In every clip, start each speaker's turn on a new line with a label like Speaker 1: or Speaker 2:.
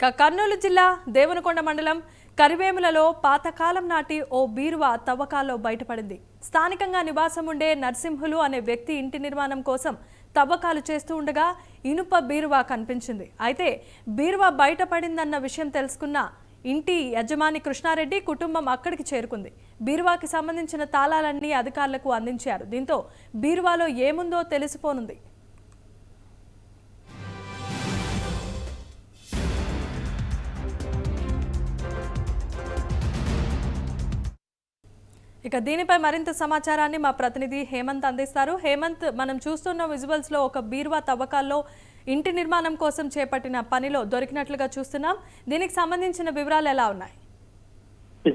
Speaker 1: కర్నూలు జిల్లా దేవనకొండ మండలం కరివేములలో పాతకాలం నాటి ఓ బీరువా తవ్వకాల్లో బయటపడింది. స్థానికంగా నివాసం ఉండే నరసింహులు అనే వ్యక్తి ఇంటి నిర్మాణం కోసం తవ్వకాలు చేస్తూ ఉండగా ఇనుప బీరువా కనిపించింది. అయితే బీరువా బయటపడిందన్న విషయం తెలుసుకున్న ఇంటి యజమాని కృష్ణారెడ్డి కుటుంబం అక్కడికి చేరుకుంది. బీరువాకి సంబంధించిన తాళాలన్నీ అధికారులకు అందించారు. దీంతో బీరువాలో ఏముందో తెలిసిపోనుంది. ఇక దీనిపై మరింత సమాచారాన్ని మా ప్రతినిధి హేమంత్ అందిస్తారు. హేమంత్ మనం చూస్తున్న విజువల్స్లో ఒక బీరువా తవ్వకాల్లో ఇంటి నిర్మాణం కోసం చేపట్టిన పనిలో దొరికినట్లుగా చూస్తున్నాం. దీనికి సంబంధించిన వివరాలు ఎలా ఉన్నాయి?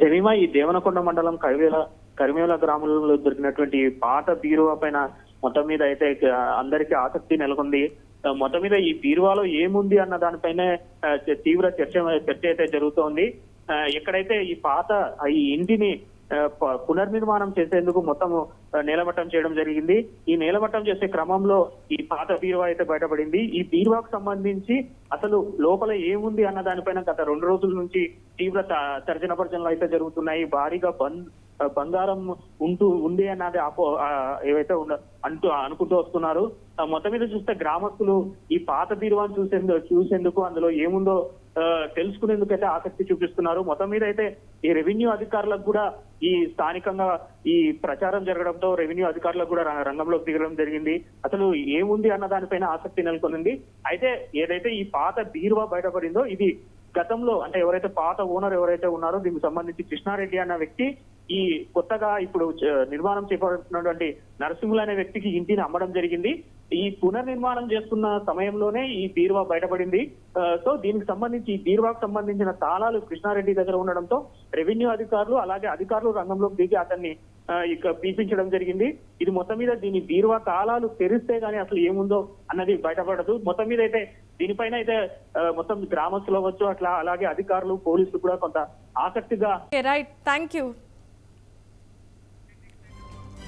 Speaker 2: జమీమా ఈ దేవనకొండ మండలం కరివేల కరిమేల గ్రామంలో దొరికినటువంటి పాత బీరువా పైన మొత్తం మీద అయితే అందరికీ ఆసక్తి నెలకొంది. మొత్తం మీద ఈ బీరువాలో ఏముంది అన్న దానిపైనే తీవ్ర చర్చ చర్చ అయితే జరుగుతోంది. ఎక్కడైతే ఈ పాత ఈ ఇంటిని పునర్నిర్మాణం చేసేందుకు మొత్తం నేలమట్టం చేయడం జరిగింది. ఈ నేలమట్టం చేసే క్రమంలో ఈ పాత బీరువా అయితే బయటపడింది. ఈ బీరువాకు సంబంధించి అసలు లోపల ఏముంది అన్న దానిపైన గత రెండు రోజుల నుంచి తీవ్ర తర్జన భర్జనలు అయితే జరుగుతున్నాయి. భారీగా బంద్ బంగారం ఉంటూ ఉంది అన్నది ఆపో ఏవైతే ఉండ అంటూ అనుకుంటూ వస్తున్నారు. మొత్తం మీద చూస్తే గ్రామస్తులు ఈ పాత బీరువాను చూసేందుకు చూసేందుకు అందులో ఏముందో తెలుసుకునేందుకైతే తెలుసుకునేందుకు అయితే ఆసక్తి చూపిస్తున్నారు. మొత్తం మీద అయితే ఈ రెవెన్యూ అధికారులకు కూడా ఈ స్థానికంగా ఈ ప్రచారం జరగడంతో రెవెన్యూ అధికారులకు కూడా రంగంలోకి దిగడం జరిగింది. అసలు ఏముంది అన్న దానిపైన ఆసక్తి నెలకొనింది. అయితే ఏదైతే ఈ పాత బీరువా బయటపడిందో ఇది గతంలో అంటే ఎవరైతే పాత ఓనర్ ఎవరైతే ఉన్నారో దీనికి సంబంధించి కృష్ణారెడ్డి అన్న వ్యక్తి ఈ కొత్తగా ఇప్పుడు నిర్మాణం చేపడుతున్నటువంటి నరసింహులు అనే వ్యక్తికి ఇంటిని అమ్మడం జరిగింది. ఈ పునర్నిర్మాణం చేస్తున్న సమయంలోనే ఈ బీరువా బయటపడింది. సో దీనికి సంబంధించి ఈ బీరువాకు సంబంధించిన తాళాలు కృష్ణారెడ్డి దగ్గర ఉండడంతో రెవెన్యూ అధికారులు అలాగే అధికారులు రంగంలోకి దిగి అతన్ని ఆ, ఇక జరిగింది. ఇది మొత్తం మీద దీని బీరువా తాళాలు తెరిస్తే గానీ అసలు ఏముందో అన్నది బయటపడదు. మొత్తం మీద అయితే దీనిపైన అయితే మొత్తం గ్రామస్తులు అవ్వచ్చు అట్లా అలాగే అధికారులు పోలీసులు కూడా కొంత ఆసక్తిగా
Speaker 1: రైట్ థ్యాంక్ యూ